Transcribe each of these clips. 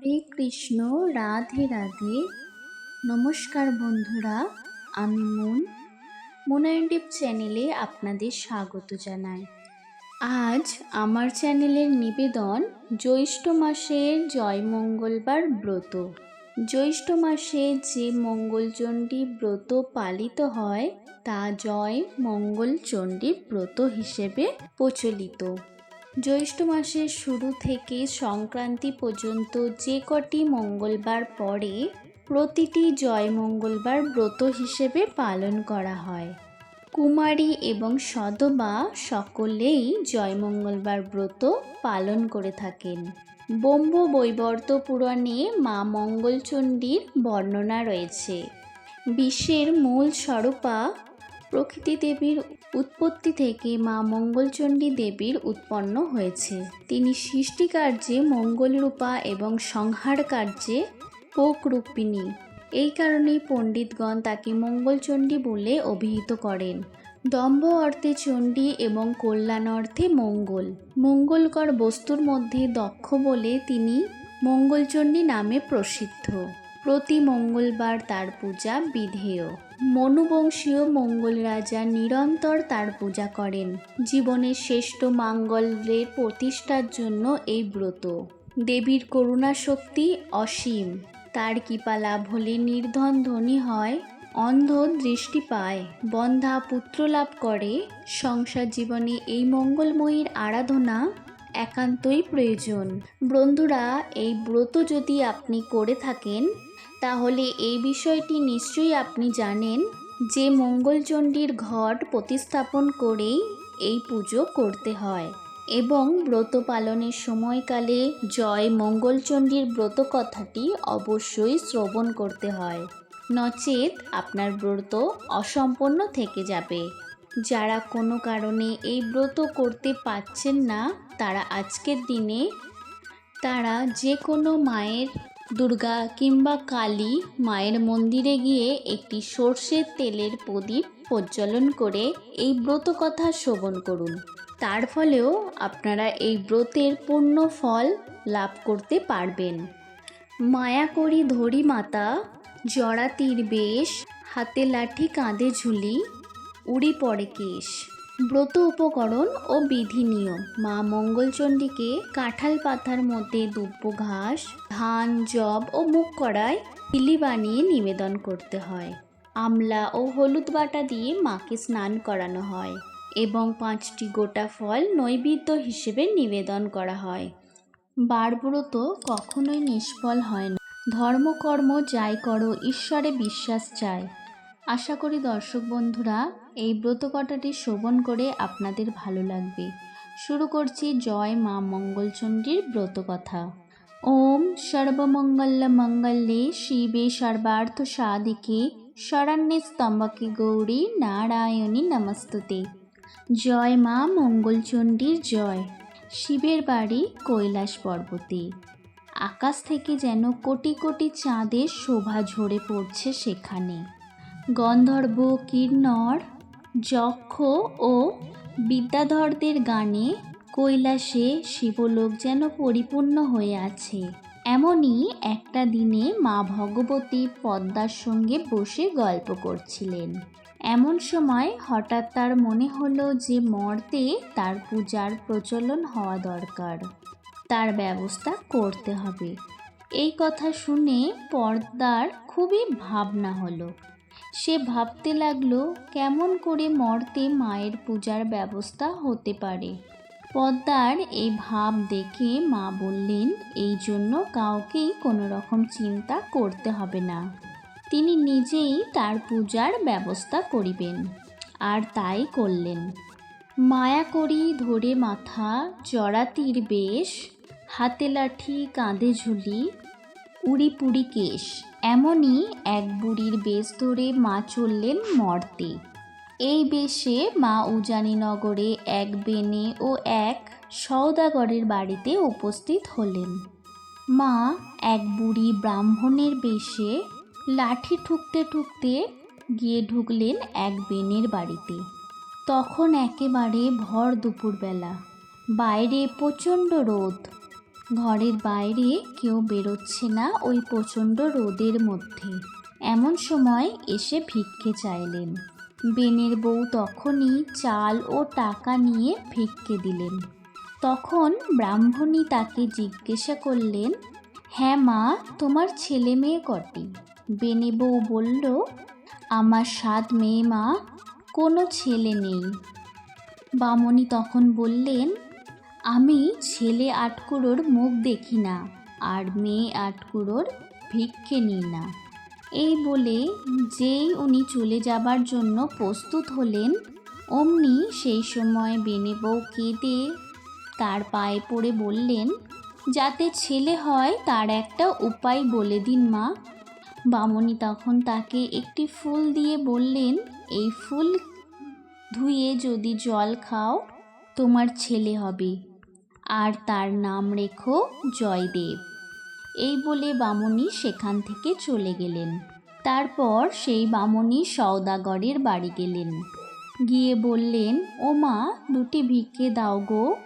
হরে কৃষ্ণ, রাধে রাধে। নমস্কার বন্ধুরা, আমি মুন। মুনায়নটিপ চ্যানেলে আপনাদের স্বাগত জানাই। আজ আমার চ্যানেলের নিবেদন, জ্যৈষ্ঠ মাসের জয় মঙ্গলবার ব্রত। জ্যৈষ্ঠ মাসে যে মঙ্গলচণ্ডী ব্রত পালিত হয়, তা জয় মঙ্গলচণ্ডী ব্রত হিসেবে প্রচলিত। জ্যৈষ্ঠ মাসের শুরু থেকে সংক্রান্তি পর্যন্ত যে কটি মঙ্গলবার পরে প্রতিটি জয় মঙ্গলবার ব্রত হিসেবে পালন করা হয়। কুমারী এবং সদবা সকলেই জয় মঙ্গলবার ব্রত পালন করে থাকেন। ব্রহ্ম বৈবর্ত পুরাণে মা মঙ্গলচণ্ডীর বর্ণনা রয়েছে। বিশ্বের মূল স্বরূপা প্রকৃতি দেবীর উৎপত্তি থেকে মা মঙ্গলচণ্ডী দেবীর উৎপন্ন হয়েছে। তিনি সৃষ্টিকার্যে মঙ্গলরূপা এবং সংহার কার্যে পোকরূপিণী এই কারণেই পণ্ডিতগণ তাকে মঙ্গলচণ্ডী বলে অভিহিত করেন। দম্ভ অর্থে চণ্ডী এবং কল্যাণ অর্থে মঙ্গল। মঙ্গলকর বস্তুর মধ্যে দক্ষ বলে তিনি মঙ্গলচণ্ডী নামে প্রসিদ্ধ। প্রতি মঙ্গলবার তার পূজা বিধেয়। মনুবংশীয় মঙ্গল রাজা নিরন্তর তার পূজা করেন। জীবনের শ্রেষ্ঠ মাঙ্গল্যের প্রতিষ্ঠার জন্য এই ব্রত। দেবীর করুণা শক্তি অসীম। তার কৃপা লাভ হলে নির্ধন ধনী হয়, অন্ধ দৃষ্টি পায়, বন্ধা পুত্র লাভ করে। সংসার জীবনে এই মঙ্গলময়ীর আরাধনা একান্তই প্রয়োজন। বন্ধুরা, এই ব্রত যদি আপনি করে থাকেন তাহলে এই বিষয়টি নিশ্চয়ই আপনি জানেন যে মঙ্গলচণ্ডীর ঘট প্রতিস্থাপন করেই এই পুজো করতে হয় এবং ব্রত পালনের সময়কালে জয় মঙ্গলচণ্ডীর ব্রত কথাটি অবশ্যই শ্রবণ করতে হয়। নচেত আপনার ব্রত অসম্পন্ন থেকে যাবে। যারা কোনো কারণে এই ব্রত করতে পারছেন না, তারা আজকের দিনে তারা যে কোনো মায়ের দুর্গা কিংবা কালী মায়ের মন্দিরে গিয়ে একটি সর্ষের তেলের প্রদীপ প্রজ্বলন করে এই ব্রত কথা শ্রবণ করুন। তার ফলেও আপনারা এই ব্রতের পূর্ণ ফল লাভ করতে পারবেন। মায়া করি ধরি মাতা, জড়া তীর বেশ, হাতে লাঠি কাঁধে ঝুলি, উড়ি পড়ে কেশ। ব্রত উপকরণ ও বিধি নিয়ম। মা মঙ্গলচণ্ডীকে কাঁঠাল পাতার মধ্যে দুব্য ঘাস, ধান জব ও মুখ কড়ায় হিলি বানিয়ে নিবেদন করতে হয়। আমলা ও হলুদ বাটা দিয়ে মাকে স্নান করানো হয় এবং পাঁচটি গোটা ফল নৈবেদ্য হিসেবে নিবেদন করা হয়। বারব্রত কখনোই নিষ্ফল হয় না। ধর্মকর্ম যাই করো, ঈশ্বরে বিশ্বাস চায় আশা করি দর্শক বন্ধুরা এই ব্রতকথাটি শ্রবণ করে আপনাদের ভালো লাগবে। শুরু করছি জয় মা মঙ্গলচণ্ডীর ব্রতকথা। ওম সর্বমঙ্গল মঙ্গলে শিবে সর্বার্থ সাধিকে শরণ্যে স্তম্ভকে গৌরী নারায়ণী নমস্তুতে। জয় মা মঙ্গলচণ্ডীর জয়। শিবের বাড়ি কৈলাস পর্বতে। আকাশ থেকে যেন কোটি কোটি চাঁদের শোভা ঝরে পড়ছে সেখানে। গন্ধর্ব কিন্নর যক্ষ ও বিদ্যাধরদের গানে কৈলাসে শিবলোক যেন পরিপূর্ণ হয়ে আছে। এমনই একটা দিনে মা ভগবতী পদ্মার সঙ্গে বসে গল্প করছিলেন। এমন সময় হঠাৎ তার মনে হলো যে মর্তে তার পূজার প্রচলন হওয়া দরকার। তার ব্যবস্থা করতে হবে। এই কথা শুনে পর্দার খুবই ভাবনা হলো। সে ভাবতে লাগল, কেমন করে মর্তে মায়ের পূজার ব্যবস্থা হতে পারে। পদ্মার এই ভাব দেখে মা বললেন, এই জন্য কাউকেই কোনো রকম চিন্তা করতে হবে না। তিনি নিজেই তার পূজার ব্যবস্থা করিবেন। আর তাই করলেন। মায়া করি ধরে মাথা, জড়াতির বেশ, হাতে লাঠি, কাঁধে ঝুলি উড়ি পুড়ি কেশ। এমনই এক বুড়ির বেশ ধরে মা চললেন মর্তে। এই বেশে মা উজানিনগরে এক বেনে ও এক সওদাগরের বাড়িতে উপস্থিত হলেন। মা এক বুড়ি ব্রাহ্মণের বেশে লাঠি ঠুকতে ঠুকতে গিয়ে ঢুকলেন এক বেনের বাড়িতে। তখন একেবারে ভর দুপুরবেলা। বাইরে প্রচণ্ড রোদ। ঘরের বাইরে কেউ বেরোচ্ছে না ওই প্রচণ্ড রোদের মধ্যে। এমন সময় এসে ভিক্ষে চাইলেন। বেনের বউ তখনই চাল ও টাকা নিয়ে ভিক্ষে দিলেন। তখন ব্রাহ্মণী তাকে জিজ্ঞাসা করলেন হ্যাঁ মা, তোমার ছেলে মেয়ে কটি? বেনে বউ বলল, আমার সাত মেয়ে মা, কোনো ছেলে নেই। বামনি তখন বললেন আমি ছেলে আটকুড়োর মুখ দেখি না, আর মেয়ে আটকুড়োর ভিক্ষে নিই না। এই বলে যেই উনি চলে যাবার জন্য প্রস্তুত হলেন, অমনি সেই সময় বেনে বউ কেঁদে তার পায়ে পড়ে বললেন, যাতে ছেলে হয় তার একটা উপায় বলে দিন মা। বামনি তখন তাকে একটি ফুল দিয়ে বললেন, এই ফুল ধুয়ে যদি জল খাও, তোমার ছেলে হবে। আর তার নাম রেখো জয়দেব। এই বলে বামনি সেখান থেকে চলে গেলেন। তারপর সেই বামনি সওদাগরের বাড়ি গেলেন। গিয়ে বললেন, ও মা, দুটি ভিক্ষে দাও গো।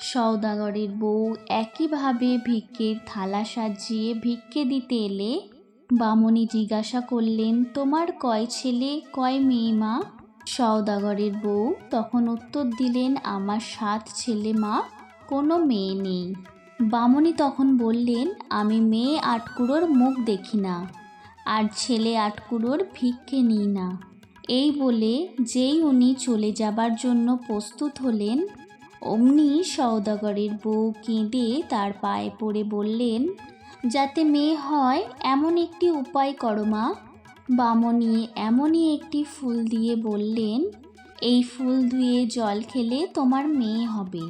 সওদাগরের বউ একইভাবে ভিক্ষের থালা সাজিয়ে ভিক্ষে দিতে এলে বামনি জিজ্ঞাসা করলেন, তোমার কয় ছেলে, কয় মেয়ে মা? সওদাগরের বউ তখন উত্তর দিলেন, আমার সাত ছেলে মা। কোনো মেয়ে নেই। বামনি তখন বললেন, আমি মেয়ে আটকুড়োর মুখ দেখি না, আর ছেলে আটকুড়োর ভিক্ষে নিই না। এই বলে যেই উনি চলে যাবার জন্য প্রস্তুত হলেন, অমনি সওদাগরের বউ কেঁদে তার পায়ে পড়ে বললেন, যাতে মেয়ে হয়, এমন একটি উপায় করো মা। বামনি এমনই একটি ফুল দিয়ে বললেন, এই ফুল ধুয়ে জল খেলে তোমার মেয়ে হবে।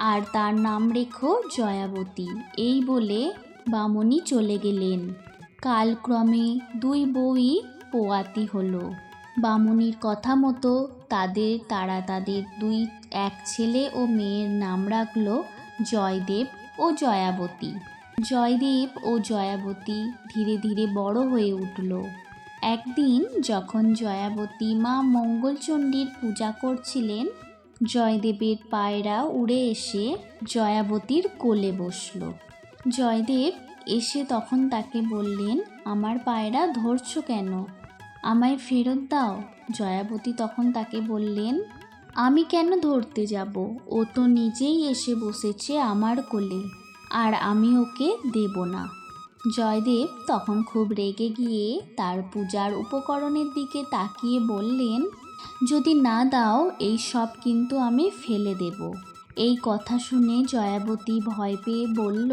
আর তার নাম রেখো জয়াবতী। এই বলে বামনি চলে গেলেন। কালক্রমে দুই বই পোয়াতি হলো। বামুনির কথা মতো তাদের তারা তাদের দুই এক ছেলে ও মেয়ের নাম রাখল জয়দেব ও জয়াবতী। জয়দেব ও জয়াবতী ধীরে ধীরে বড় হয়ে উঠল। একদিন যখন জয়াবতী মা মঙ্গলচণ্ডীর পূজা করছিলেন জয়দেবের পায়রা উড়ে এসে জয়াবতীর কোলে বসল। জয়দেব এসে তখন তাকে বললেন, আমার পায়রা ধরছো কেন? আমায় ফেরত দাও। জয়াবতী তখন তাকে বললেন, আমি কেন ধরতে যাব? ও তো নিজেই এসে বসেছে আমার কোলে, আর আমি ওকে দেব না। জয়দেব তখন খুব রেগে গিয়ে তার পূজার উপকরণের দিকে তাকিয়ে বললেন যদি না দাও, এই সব কিন্তু আমি ফেলে দেব। এই কথা শুনে জয়াবতী ভয় পেয়ে বলল,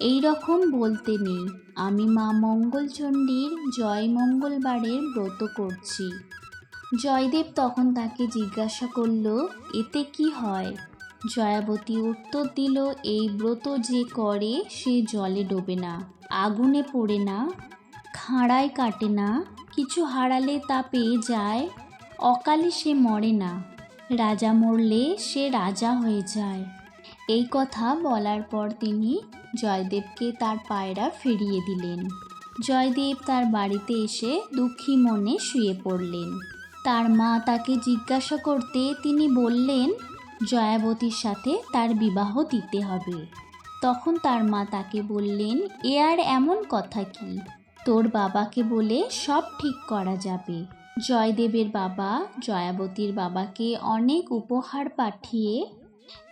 এই রকম বলতে নেই। আমি মা মঙ্গলচণ্ডীর জয় মঙ্গলবারের ব্রত করছি। জয়দেব তখন তাকে জিজ্ঞাসা করল, এতে কি হয়? জয়াবতী উত্তর দিল, এই ব্রত যে করে, সে জলে ডোবে না, আগুনে পড়ে না, খাঁড়ায় কাটে না, কিছু হারালে তা পেয়ে যায়। অকালে সে মরে না। রাজা মরলে সে রাজা হয়ে যায়। এই কথা বলার পর তিনি জয়দেবকে তার পায়রা ফিরিয়ে দিলেন। জয়দেব তার বাড়িতে এসে দুঃখী মনে শুয়ে পড়লেন। তার মা তাকে জিজ্ঞাসা করতে তিনি বললেন, জয়াবতীর সাথে তার বিবাহ দিতে হবে। তখন তার মা তাকে বললেন, এ আর এমন কথা কি? তোর বাবাকে বলে সব ঠিক করা যাবে। জয়দেবের বাবা, জয়াবতীর বাবাকে অনেক উপহার পাঠিয়ে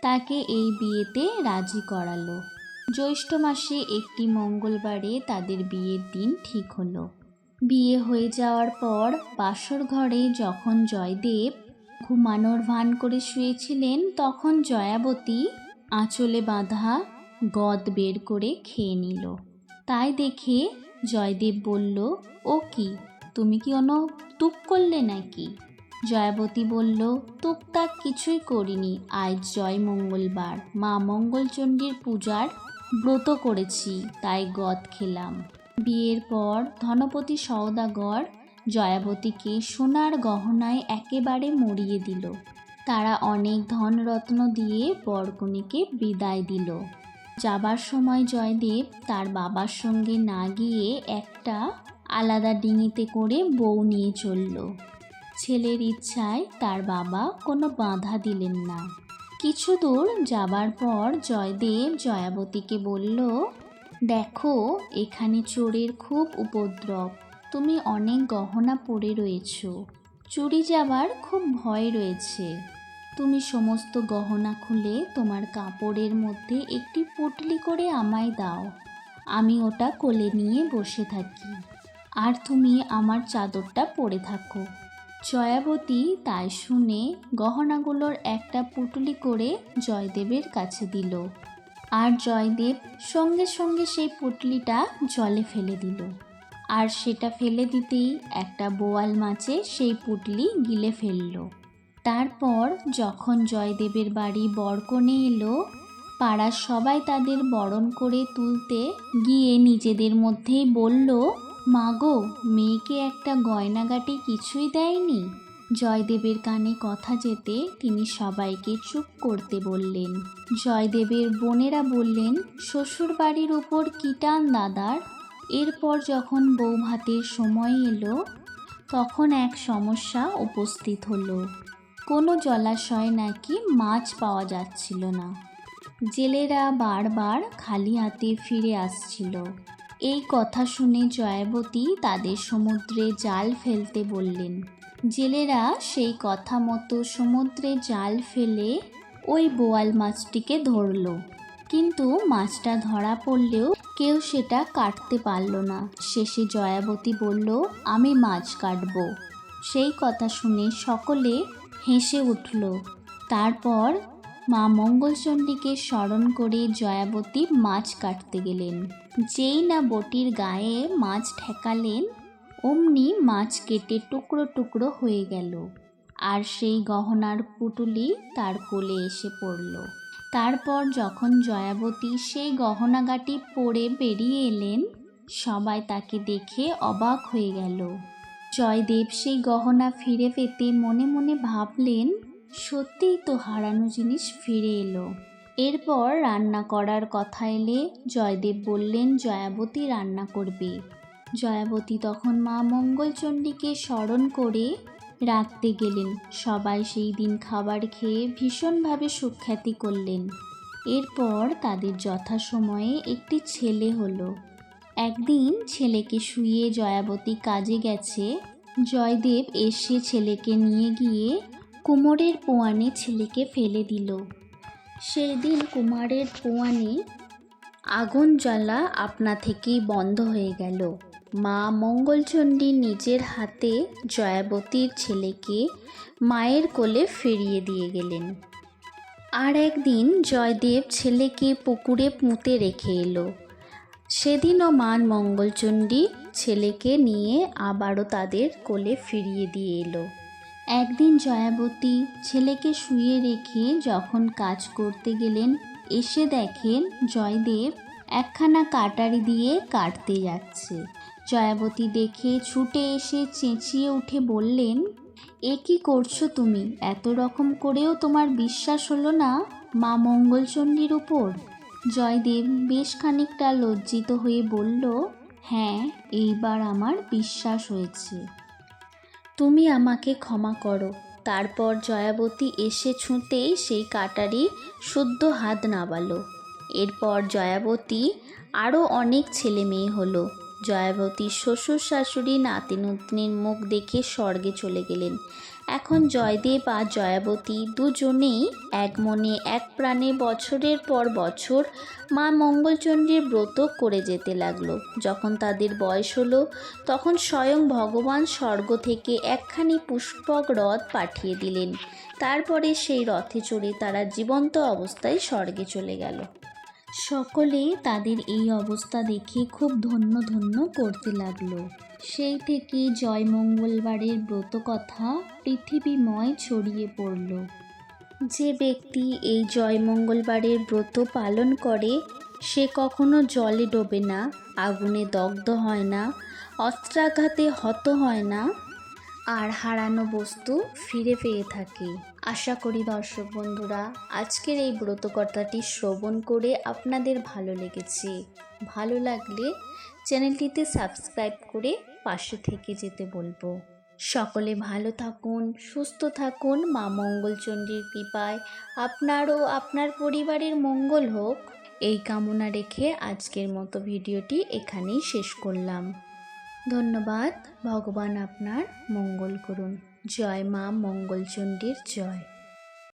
তাকে এই বিয়েতে রাজি করালো। জ্যৈষ্ঠ মাসে একটি মঙ্গলবারে তাদের বিয়ের দিন ঠিক হলো। বিয়ে হয়ে যাওয়ার পর বাসর ঘরে যখন জয়দেব ঘুমানোর ভান করে শুয়েছিলেন, তখন জয়াবতী আঁচলে বাঁধা গদ বের করে খেয়ে নিল। তাই দেখে জয়দেব বলল, ও কি? তুমি কি অন তুক করলে নাকি? জয়াবতী বলল টুকটাক কিছুই করিনি। আজ জয় মঙ্গলবার। মা মঙ্গলচণ্ডীর পূজার ব্রত করেছি, তাই গদ খেলাম। বিয়ের পর ধনপতি সওদাগর জয়াবতীকে সোনার গহনায় একেবারে মরিয়ে দিল। তারা অনেক ধনরত্ন দিয়ে বরকনেকে বিদায় দিল। যাবার সময় জয়দেব তার বাবার সঙ্গে না গিয়ে একটা আলাদা ডিঙিতে করে বউ নিয়ে চলল। ছেলের ইচ্ছায় তার বাবা কোনো বাধা দিলেন না। কিছু দূর যাবার পর জয়দেব জয়াবতীকে বলল, দেখো, এখানে চোরের খুব উপদ্রব। তুমি অনেক গহনা পরে রয়েছো। চুরি যাবার খুব ভয় রয়েছে। তুমি সমস্ত গহনা খুলে তোমার কাপড়ের মধ্যে একটি পুটলি করে আমায় দাও। আমি ওটা কোলে নিয়ে বসে থাকি। আর তুমি আমার চাদরটা পরে থাকো। জয়াবতী তাই শুনে গহনাগুলোর একটা পুটলি করে জয়দেবের কাছে দিল। আর জয়দেব সঙ্গে সঙ্গে সেই পুটলিটা জলে ফেলে দিল। আর সেটা ফেলে দিতেই একটা বোয়াল মাছে সেই পুটলি গিলে ফেলল। তারপর যখন জয়দেবের বাড়ি বরকনে এলো, পাড়ার সবাই তাদের বরণ করে তুলতে গিয়ে নিজেদের মধ্যেই বলল মাগো মেয়েকে একটা গয়নাগাটি কিছুই দেয়নি। জয়দেবের কানে কথা যেতে তিনি সবাইকে চুপ করতে বললেন। জয়দেবের বোনেরা বললেন শ্বশুর বাড়ির উপর কিটান দাদার? এরপর যখন বউ ভাতের সময় এলো, তখন এক সমস্যা উপস্থিত হলো। কোনো জলাশয়ে নাকি মাছ পাওয়া যাচ্ছিল না। জেলেরা বারবার খালি হাতে ফিরে আসছিল। এই কথা শুনে জয়াবতী তাদের সমুদ্রে জাল ফেলতে বললেন। জেলেরা সেই কথা মতো সমুদ্রে জাল ফেলে ওই বোয়াল মাছটিকে ধরলো। কিন্তু মাছটা ধরা পড়লেও কেউ সেটা কাটতে পারল না। শেষে জয়াবতী বলল, আমি মাছ কাটবো। সেই কথা শুনে সকলে হেসে উঠল। তারপর মা মঙ্গলচণ্ডীকে স্মরণ করে জয়াবতী মাছ কাটতে গেলেন। যেই না বটির গায়ে মাছ ঠেকালেন, অমনি মাছ কেটে টুকরো টুকরো হয়ে গেল। আর সেই গহনার পুটুলি তার কোলে এসে পড়ল। তারপর যখন জয়াবতী সেই গহনাগাটি পরে বেরিয়ে এলেন, সবাই তাকে দেখে অবাক হয়ে গেল। জয়দেব সেই গহনা ফিরে পেতে মনে মনে ভাবলেন সত্যিই তো হারানো জিনিস ফিরে এলো। এরপর রান্না করার কথা এলে জয়দেব বললেন, জয়াবতী রান্না করবে। জয়াবতী তখন মা মঙ্গলচণ্ডীকে স্মরণ করে রাখতে গেলেন। সবাই সেই দিন খাবার খেয়ে ভীষণভাবে সুখ্যাতি করলেন। এরপর তাদের যথাসময়ে একটি ছেলে হলো। একদিন ছেলেকে শুয়ে জয়াবতী কাজে গেছে। জয়দেব এসে ছেলেকে নিয়ে গিয়ে কুমোরের পোয়ানে ছেলেকে ফেলে দিল। সেই দিন কুমারের পোয়ানে আগুন জ্বালা আপনা থেকেই বন্ধ হয়ে গেল। মা মঙ্গলচণ্ডী নিজের হাতে জয়াবতীর ছেলেকে মায়ের কোলে ফিরিয়ে দিয়ে গেলেন। আর একদিন জয়দেব ছেলেকে পুকুরে পুঁতে রেখে এলো। সেদিনও মান মঙ্গলচণ্ডী ছেলেকে নিয়ে আবারও তাদের কোলে ফিরিয়ে দিয়ে এলো। একদিন জয়াবতী ছেলেকে শুয়ে রেখে যখন কাজ করতে গেলেন, এসে দেখেন জয়দেব একখানা কাটারি দিয়ে কাটতে যাচ্ছে। জয়াবতী দেখে ছুটে এসে চেঁচিয়ে উঠে বললেন, এ কি করছ তুমি? এত রকম করেও তোমার বিশ্বাস হলো না মা মঙ্গলচণ্ডীর উপর? জয়দেব বেশ খানিকটা লজ্জিত হয়ে বলল হ্যাঁ এইবার আমার বিশ্বাস হয়েছে। তুমি আমাকে ক্ষমা করো। তারপর জয়াবতী এসে ছুঁতেই সেই কাটারি শুদ্ধ হাত নাবালো। এরপর জয়াবতী আরও অনেক ছেলে মেয়ে হলো। জয়াবতী শ্বশুর শাশুড়ি নাতি মুখ দেখে স্বর্গে চলে গেলেন। এখন জয়দেব আর জয়াবতী দুজনেই এক মনে এক প্রাণে বছরের পর বছর মা মঙ্গলচণ্ডীর ব্রত করে যেতে লাগল। যখন তাদের বয়স হলো, তখন স্বয়ং ভগবান স্বর্গ থেকে একখানি পুষ্পক রথ পাঠিয়ে দিলেন। তারপরে সেই রথে চড়ে তারা জীবন্ত অবস্থায় স্বর্গে চলে গেল। সকলে তাদের এই অবস্থা দেখে খুব ধন্য ধন্য করতে লাগল। সেই থেকে জয় মঙ্গলবারের ব্রত কথা পৃথিবীময় ছড়িয়ে পড়ল। যে ব্যক্তি এই জয় মঙ্গলবারের ব্রত পালন করে, সে কখনো জলে ডোবে না, আগুনে দগ্ধ হয় না, অস্ত্রাঘাতে হত হয় না। আর হারানো বস্তু ফিরে পেয়ে থাকি। আশা করি দর্শক বন্ধুরা, আজকের এই ব্রতকর্তাটি শ্রবণ করে আপনাদের ভালো লেগেছে। ভালো লাগলে চ্যানেলটিতে সাবস্ক্রাইব করে পাশে থেকে যেতে বলব। সকলে ভালো থাকুন, সুস্থ থাকুন, মা মঙ্গলচণ্ডীর কৃপায়। আপনার ও আপনার পরিবারের মঙ্গল হোক। এই কামনা রেখে আজকের মতো ভিডিওটি এখানেই শেষ করলাম। ধন্যবাদ। ভগবান আপনার মঙ্গল করুন। জয় মা মঙ্গলচণ্ডীর জয়।